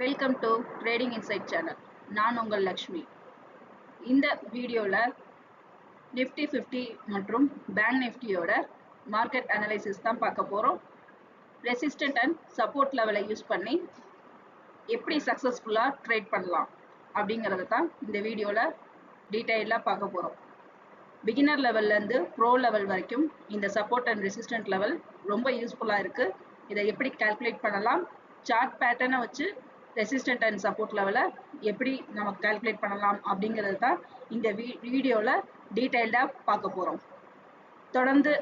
Welcome to trading inside channel நான் உங்கள் லக்ஷ்மி. இந்த வீடியோவில் நிஃப்டி ஃபிஃப்டி மற்றும் பேங்க் நிஃப்டியோட மார்க்கெட் அனலைசிஸ் தான் பார்க்க போகிறோம் ரெசிஸ்டன்ட் அண்ட் சப்போர்ட் லெவலை யூஸ் பண்ணி எப்படி சக்ஸஸ்ஃபுல்லாக ட்ரேட் பண்ணலாம் அப்படிங்கிறத தான் இந்த வீடியோவில் டீட்டெயிலாக பார்க்க போகிறோம் பிகினர் லெவல்லேருந்து ப்ரோ லெவல் வரைக்கும் இந்த சப்போர்ட் அண்ட் ரெசிஸ்டன்ட் லெவல் ரொம்ப யூஸ்ஃபுல்லாக இருக்குது இதை எப்படி கால்குலேட் பண்ணலாம்? சார்ட் பேட்டர்னை வச்சு ரெசிஸ்டன்ட் அண்ட் சப்போர்ட் லெவலை எப்படி நம்ம கால்குலேட் பண்ணலாம் அப்படிங்கிறது தான் இந்த வீ வீடியோவில் டீட்டெயில்டாக பார்க்க போகிறோம் தொடர்ந்து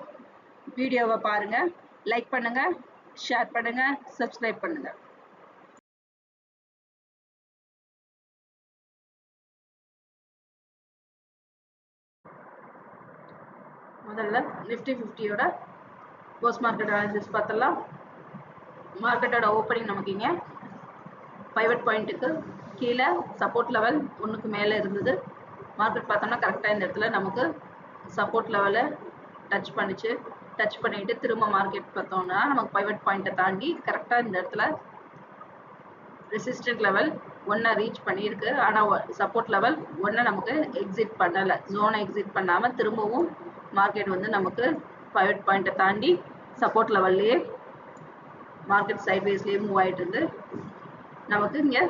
வீடியோவை பாருங்கள் லைக் பண்ணுங்கள் ஷேர் பண்ணுங்கள் சப்ஸ்கிரைப் பண்ணுங்கள் முதல்ல நிஃப்டி ஃபிஃப்டியோட போஸ்ட் மார்க்கெட் அனாலிசிஸ் பார்த்தலாம் மார்க்கெட்டோட ஓப்பனிங் நமக்கு இங்கே பைவட் பாயிண்ட்டுக்கு கீழே சப்போர்ட் லெவல் ஒன்றுக்கு மேலே இருந்தது. மார்க்கெட் பார்த்தோம்னா கரெக்டாக இந்த இடத்துல நமக்கு சப்போர்ட் லெவலை டச் பண்ணிச்சு. டச் பண்ணிட்டு திரும்ப மார்க்கெட் பார்த்தோம்னா நமக்கு பைவட் பாயிண்ட்டை தாண்டி கரெக்டாக இந்த இடத்துல ரெசிஸ்டன்ட் லெவல் ஒன்றை ரீச் பண்ணியிருக்கு. ஆனால் சப்போர்ட் லெவல் ஒன்றை நமக்கு எக்ஸிட் பண்ணலை. ஜோனை எக்ஸிட் பண்ணாமல் திரும்பவும் மார்க்கெட் வந்து நமக்கு பைவட் பாயிண்ட்டை தாண்டி சப்போர்ட் லெவல்லையே மார்க்கெட் சைட்வேஸ்லேயே மூவ் ஆகிட்டு இருந்து நமக்கு இங்கே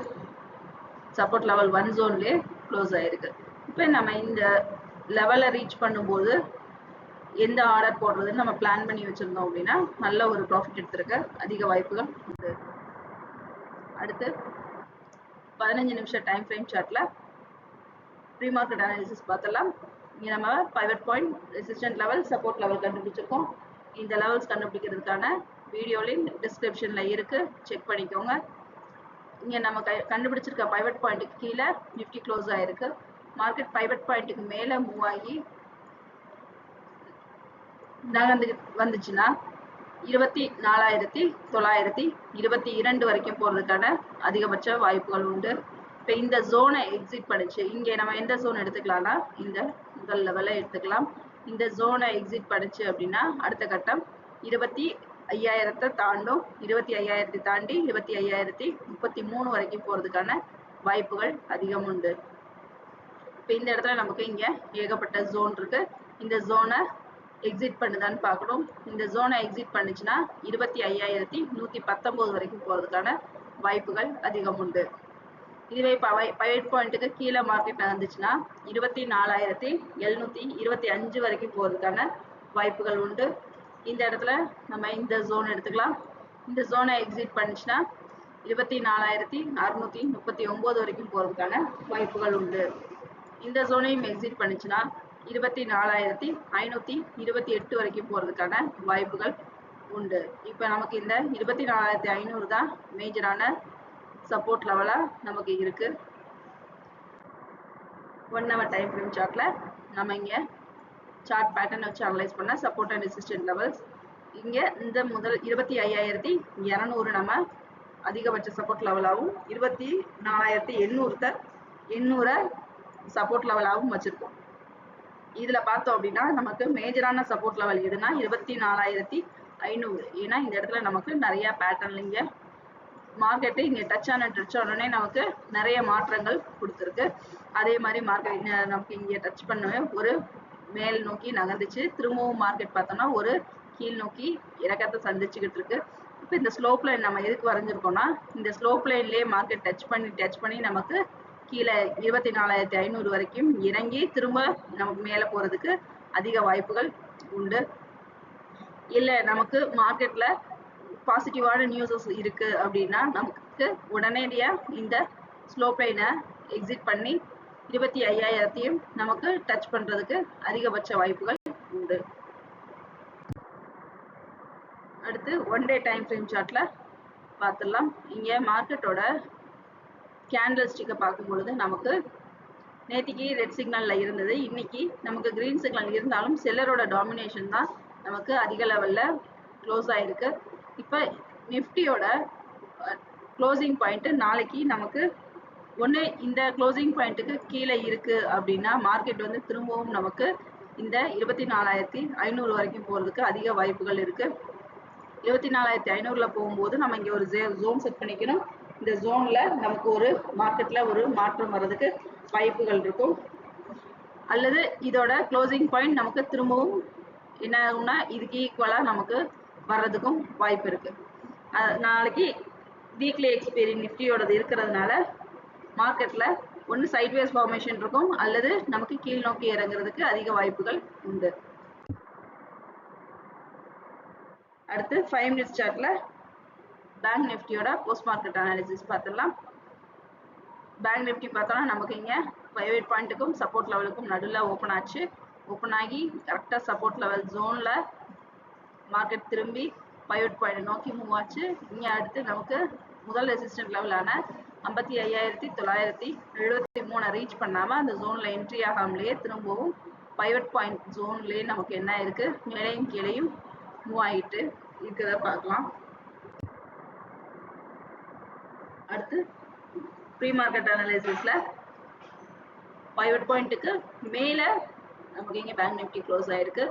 சப்போர்ட் லெவல் ஒன் ஜோன்லேயே க்ளோஸ் ஆகிருக்கு இப்போ நம்ம இந்த லெவலை ரீச் பண்ணும்போது எந்த ஆர்டர் போடுறதுன்னு நம்ம பிளான் பண்ணி வச்சுருந்தோம் அப்படின்னா நல்ல ஒரு ப்ராஃபிட் எடுத்திருக்க அதிக வாய்ப்புகள் உண்டு. அடுத்து பதினஞ்சு நிமிஷம் டைம் ஃப்ரேம் சார்ட்டில் ப்ரீ மார்க்கெட் அனாலிசிஸ் பார்த்தலாம் இங்கே நம்ம pivot point resistant level support level கண்டுபிடிச்சிருக்கோம். இந்த லெவல்ஸ் கண்டுபிடிக்கிறதுக்கான வீடியோ லிங்க் டிஸ்கிரிப்ஷனில் இருக்குது செக் பண்ணிக்கோங்க. இங்கே நம்ம கண்டுபிடிச்சிருக்க பைவட் பாயிண்ட்டுக்கு கீழே நிஃப்டி க்ளோஸ் ஆகிருக்கு மார்க்கெட் பைவட் பாயிண்ட்டுக்கு மேலே மூவ் ஆகி நகர்ந்து வந்துச்சுன்னா இருபத்தி நாலாயிரத்தி தொள்ளாயிரத்தி இருபத்தி இரண்டு வரைக்கும் போகிறதுக்கான அதிகபட்ச வாய்ப்புகள் உண்டு. இப்போ இந்த ஜோனை எக்ஸிட் பண்ணிச்சு. இங்கே நம்ம எந்த ஜோன் எடுத்துக்கலாம்னா இந்த முதல் லெவலில் எடுத்துக்கலாம். இந்த ஜோனை எக்ஸிட் பண்ணிச்சு அப்படின்னா அடுத்த கட்டம் இருபத்தி ஐயாயிரத்தை தாண்டும் இருபத்தி ஐயாயிரத்தை தாண்டி இருபத்தி ஐயாயிரத்தி முப்பத்தி மூணு வரைக்கும் போகிறதுக்கான வாய்ப்புகள் அதிகம் உண்டு. இப்போ இந்த இடத்துல நமக்கு இங்கே ஏகப்பட்ட ஜோன் இருக்கு. இந்த ஜோனை எக்ஸிட் பண்ணுதான்னு பார்க்கணும். இந்த ஜோனை எக்ஸிட் பண்ணுச்சுன்னா இருபத்தி ஐயாயிரத்தி நூற்றி பத்தொம்போது வரைக்கும் போகிறதுக்கான வாய்ப்புகள் அதிகம் உண்டு. இதுவே பவை பைவட் பாயிண்ட்டுக்கு கீழே மார்க்கெட் நடந்துச்சுன்னா இருபத்தி நாலாயிரத்தி எழுநூற்றி இருபத்தி அஞ்சு வரைக்கும் போகிறதுக்கான வாய்ப்புகள் உண்டு. இந்த இடத்துல நம்ம இந்த ஜோன் எடுத்துக்கலாம். இந்த ஜோனை எக்ஸிட் பண்ணிச்சுன்னா இருபத்தி நாலாயிரத்தி அறுநூத்தி முப்பத்தி ஒன்பது வரைக்கும் போகிறதுக்கான வாய்ப்புகள் உண்டு. இந்த ஜோனையும் எக்ஸிட் பண்ணிச்சுன்னா இருபத்தி நாலாயிரத்தி ஐநூற்றி இருபத்தி எட்டு வரைக்கும் போகிறதுக்கான வாய்ப்புகள் உண்டு. இப்போ நமக்கு இந்த இருபத்தி நாலாயிரத்தி ஐநூறு தான் மேஜரான சப்போர்ட் லெவலாக நமக்கு இருக்குது ஒன் ஹவர் டைம் ஃப்ரேம் சார்ட்டில் நம்ம இங்கே சார்ட் பேட்டர்ன் வச்சு அனலைஸ் பண்ண சப்போர்ட் அண்ட் ரெசிஸ்டன்ட் லெவல்ஸ் இங்கே இந்த முதல் இருபத்தி ஐயாயிரத்தி இரநூறு நம்ம அதிகபட்ச சப்போர்ட் லெவலாகவும் இருபத்தி நாலாயிரத்தி எண்ணூறுத்த எண்ணூறை சப்போர்ட் லெவலாகவும் வச்சுருக்கோம். இதில் பார்த்தோம் அப்படின்னா நமக்கு மேஜரான சப்போர்ட் லெவல் எதுனா இருபத்தி நாலாயிரத்தி ஐநூறு. ஏன்னா இந்த இடத்துல நமக்கு நிறையா பேட்டர்ன் இங்கே மார்க்கெட்டு இங்கே டச் ஆன டச் ஆனோடனே நமக்கு நிறைய மாற்றங்கள் கொடுத்துருக்கு. அதே மாதிரி மார்க்கெட் நமக்கு இங்கே டச் பண்ணவே ஒரு மேல் நோக்கி நகர்ந்துச்சு. திரும்பவும் மார்க்கெட் பார்த்தோம்னா ஒரு கீழ் நோக்கி இறக்கத்தை சந்திச்சுக்கிட்டு இருக்கு. இப்போ இந்த ஸ்லோப் லைன் நம்ம எதுக்கு வரைஞ்சிருக்கோம்னா இந்த ஸ்லோப் லைன்லேயே மார்க்கெட் டச் பண்ணி டச் பண்ணி நமக்கு கீழே இருபத்தி நாலாயிரத்தி ஐநூறு வரைக்கும் இறங்கி திரும்ப நமக்கு மேலே போகிறதுக்கு அதிக வாய்ப்புகள் உண்டு. இல்லை நமக்கு மார்க்கெட்டில் பாசிட்டிவான நியூஸஸ் இருக்குது அப்படின்னா நமக்கு உடனடியாக இந்த ஸ்லோப் லைனை எக்ஸிட் பண்ணி இருபத்தி ஐயாயிரத்தையும் நமக்கு டச் பண்ணுறதுக்கு அதிகபட்ச வாய்ப்புகள் உண்டு. அடுத்து ஒன் டே டைம் ஃப்ரேம் சார்ட்ல பார்த்துடலாம். இங்கே மார்க்கெட்டோட கேண்டில் ஸ்டிக்கை பார்க்கும் பொழுது நமக்கு நேற்றுக்கு ரெட் சிக்னலில் இருந்தது. இன்னைக்கு நமக்கு க்ரீன் சிக்னல் இருந்தாலும் செல்லரோட டாமினேஷன் தான் நமக்கு அதிக லெவலில் க்ளோஸ் ஆகிருக்கு இப்போ நிஃப்டியோட க்ளோசிங் பாயிண்ட்டு நாளைக்கு நமக்கு ஒன்று இந்த க்ளோசிங் பாயிண்ட்டுக்கு கீழே இருக்குது அப்படின்னா மார்க்கெட் வந்து திரும்பவும் நமக்கு இந்த இருபத்தி நாலாயிரத்தி ஐநூறு வரைக்கும் போகிறதுக்கு அதிக வாய்ப்புகள் இருக்குது இருபத்தி நாலாயிரத்தி ஐநூறுல போகும்போது நம்ம இங்கே ஒரு ஜே ஜோன் செட் பண்ணிக்கணும். இந்த ஜோனில் நமக்கு ஒரு மார்க்கெட்டில் ஒரு மாற்றம் வர்றதுக்கு வாய்ப்புகள் இருக்கும். அல்லது இதோட க்ளோசிங் பாயிண்ட் நமக்கு திரும்பவும் என்ன ஆகும்னா இதுக்கு ஈக்குவலாக நமக்கு வர்றதுக்கும் வாய்ப்பு இருக்குது நாளைக்கு வீக்லி எக்ஸ்பீரியன் நிஃப்டியோடது இருக்கிறதுனால மார்க்கெட்ல ஒன்று சைட்வேஸ் ஃபார்மேஷன் இருக்கும். அல்லது நமக்கு கீழ் நோக்கி இறங்குறதுக்கு அதிக வாய்ப்புகள் உண்டு. அடுத்து ஃபைவ் மினிட்ஸ் சார்ட்ல பேங்க் நிஃப்டியோட போஸ்ட் மார்க்கெட் அனாலிசிஸ் பார்த்துடலாம். பேங்க் நிஃப்டி பார்த்தோம்னா நமக்கு இங்கே ஃபைவ் எயிட் பாயிண்ட்டுக்கும் சப்போர்ட் லெவலுக்கும் நடுவில் ஓப்பன் ஆச்சு. ஓப்பன் ஆகி கரெக்டாக சப்போர்ட் லெவல் ஜோனில் மார்க்கெட் திரும்பி பைவட் பாயிண்ட் நோக்கி மூவ் ஆச்சு. இங்கே அடுத்து நமக்கு முதல் ரெசிஸ்டன்ட் லெவலான ஐம்பத்தி ஐயாயிரத்தி தொள்ளாயிரத்தி எழுபத்தி மூணை ரீச் பண்ணாமல் அந்த ஜோனில் என்ட்ரி ஆகாமலேயே திரும்பவும் பைவட் பாயிண்ட் ஜோன்லேயே நமக்கு என்ன இருக்குது மேலையும் கீழையும் மூவ் ஆகிட்டு இருக்கிறத பார்க்கலாம். அடுத்து ப்ரீ மார்க்கெட் அனலைசிஸில் பைவட் பாயிண்ட்டுக்கு மேலே நமக்கு இங்கே பேங்க் நிஃப்டி க்ளோஸ் ஆயிருக்கு.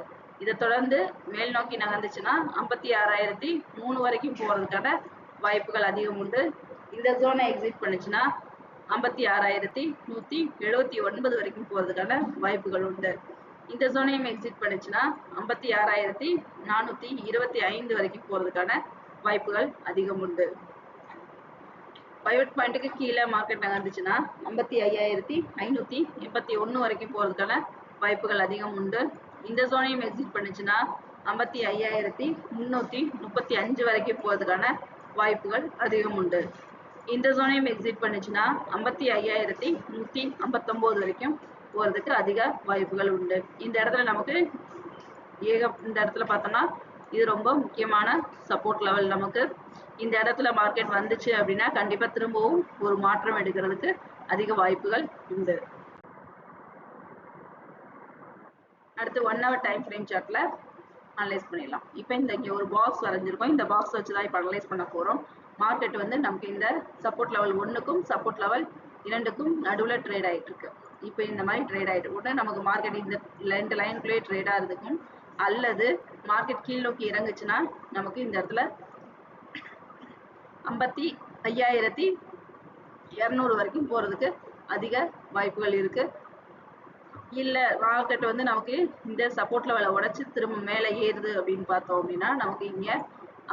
இதை தொடர்ந்து மேல் நோக்கி நகர்ந்துச்சுன்னா ஐம்பத்தி ஆறாயிரத்தி மூணு வரைக்கும் போகிறதுக்கான வாய்ப்புகள் அதிகம் உண்டு. இந்த ஜோனை எக்ஸிட் பண்ணுச்சுன்னா ஐம்பத்தி ஆறாயிரத்தி நூற்றி எழுபத்தி ஒன்பது வரைக்கும் போகிறதுக்கான வாய்ப்புகள் உண்டு. இந்த ஜோனையும் எக்ஸிட் பண்ணுச்சுன்னா ஐம்பத்தி ஆறாயிரத்தி நானூற்றி இருபத்தி ஐந்து வரைக்கும் போகிறதுக்கான வாய்ப்புகள் அதிகம் உண்டு. பைவட் பாயிண்ட்டுக்கு கீழே மார்க்கெட் நகர்ந்துச்சுன்னா ஐம்பத்தி ஐயாயிரத்தி ஐநூற்றி எண்பத்தி ஒன்று வரைக்கும் போகிறதுக்கான வாய்ப்புகள் அதிகம் உண்டு. இந்த ஜோனையும் எக்ஸிட் பண்ணுச்சுன்னா ஐம்பத்தி ஐயாயிரத்தி முந்நூற்றி முப்பத்தி அஞ்சு வரைக்கும் போகிறதுக்கான வாய்ப்புகள் அதிகம் உண்டு. இந்த ஜோனையும் எக்ஸிட் பண்ணுச்சுன்னா ஐம்பத்தி ஐயாயிரத்தி நூற்றி ஐம்பத்தொம்போது வரைக்கும் போகிறதுக்கு அதிக வாய்ப்புகள் உண்டு. இந்த இடத்துல நமக்கு ஏக இந்த இடத்துல பார்த்தோம்னா இது ரொம்ப முக்கியமான சப்போர்ட் லெவல் நமக்கு. இந்த இடத்துல மார்க்கெட் வந்துச்சு அப்படின்னா கண்டிப்பா திரும்பவும் ஒரு மாற்றம் எடுக்கிறதுக்கு அதிக வாய்ப்புகள் உண்டு. அடுத்து ஒன் ஹவர் டைம் ஃப்ரேம் சார்ட்டில் அனலைஸ் பண்ணிடலாம். இப்போ இந்த இங்கே ஒரு பாக்ஸ் வரைஞ்சிருக்கோம். இந்த பாக்ஸ் வச்சு தான் இப்போ அனலைஸ் பண்ண போகிறோம் மார்க்கெட் வந்து நமக்கு இந்த சப்போர்ட் லெவல் ஒன்றுக்கும் சப்போர்ட் லெவல் இரண்டுக்கும் நடுவில் ட்ரேட் ஆகிட்டு இருக்கு இப்போ இந்த மாதிரி ட்ரேட் ஆகிட்டு உடனே நமக்கு மார்க்கெட் இந்த ரெண்டு லைனுக்குள்ளேயே ட்ரேட் ஆகிறதுக்கும் அல்லது மார்க்கெட் கீழ் நோக்கி இறங்குச்சுன்னா நமக்கு இந்த இடத்துல ஐம்பத்தி ஐயாயிரத்தி இரநூறு வரைக்கும் போகிறதுக்கு அதிக வாய்ப்புகள் இருக்குது இல்லை மார்க்கெட் வந்து நமக்கு இந்த சப்போர்ட் லெவலை உடைச்சு திரும்ப மேலே ஏறுது அப்படின்னு பார்த்தோம் அப்படின்னா நமக்கு இங்கே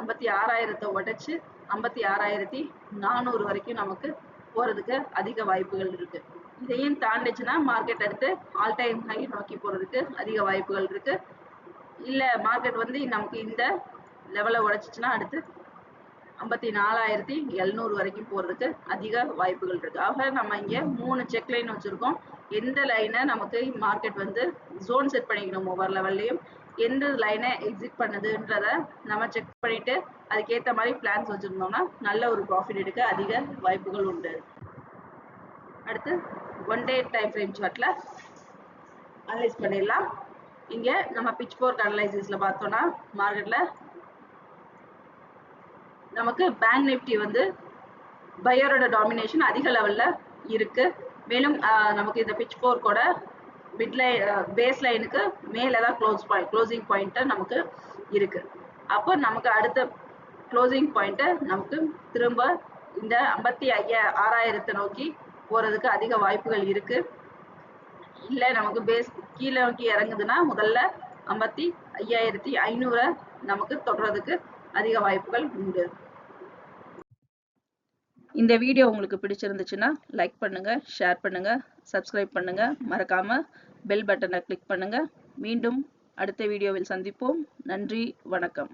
ஐம்பத்தி ஆறாயிரத்தை உடைச்சு ஐம்பத்தி ஆறாயிரத்தி நானூறு வரைக்கும் நமக்கு போகிறதுக்கு அதிக வாய்ப்புகள் இருக்கு. இதையும் தாண்டிச்சுன்னா மார்க்கெட் அடுத்து ஆல் டைம் ஹை நோக்கி போகிறதுக்கு அதிக வாய்ப்புகள் இருக்கு. இல்லை மார்க்கெட் வந்து நமக்கு இந்த லெவலை உடைச்சிச்சுன்னா அடுத்து ஐம்பத்தி நாலாயிரத்தி எழுநூறு வரைக்கும் போகிறதுக்கு அதிக வாய்ப்புகள் இருக்குது ஆக நம்ம இங்கே மூணு செக் லைன் வச்சுருக்கோம். எந்த லைனை நமக்கு மார்க்கெட் வந்து ஜோன் செட் பண்ணிக்கணும் ஒவ்வொரு லெவல்லையும் எந்த லைனை எக்ஸிட் பண்ணுதுன்றத நம்ம செக் பண்ணிட்டு அதுக்கேற்ற மாதிரி பிளான்ஸ் வச்சுருந்தோம்னா நல்ல ஒரு ப்ராஃபிட் எடுக்க அதிக வாய்ப்புகள் உண்டு. அடுத்து ஒன் டே டைம் ஃப்ரேம் சார்ட்டில் அனலைஸ் பண்ணிடலாம். இங்கே நம்ம பிச் போர்க் அனலைசிஸில் பார்த்தோன்னா மார்க்கெட்டில் நமக்கு பேங்க் நிஃப்டி வந்து பையரோட டாமினேஷன் அதிக லெவல்ல இருக்கு. மேலும் நமக்கு இந்த பிச் ஃபோர்க்கோட மிட் லைன் பேஸ் லைனுக்கு மேலே தான் க்ளோஸ் பாயிண்ட் க்ளோசிங் பாயிண்ட்டை நமக்கு இருக்கு. அப்போ நமக்கு அடுத்த க்ளோசிங் பாயிண்ட்டு நமக்கு திரும்ப இந்த ஐம்பத்தி ஐயா ஆறாயிரத்தை நோக்கி போறதுக்கு அதிக வாய்ப்புகள் இருக்கு. இல்லை நமக்கு பேஸ் கீழே நோக்கி இறங்குதுன்னா முதல்ல ஐம்பத்தி ஐயாயிரத்தி ஐநூறை நமக்கு தொடர்றதுக்கு அதிக வாய்ப்புகள் உண்டு. இந்த வீடியோ உங்களுக்கு பிடிச்சிருந்துச்சுன்னா லைக் பண்ணுங்க ஷேர் பண்ணுங்க சப்ஸ்கிரைப் பண்ணுங்க. மறக்காம பெல் பட்டனை கிளிக் பண்ணுங்க. மீண்டும் அடுத்த வீடியோவில் சந்திப்போம். நன்றி வணக்கம்.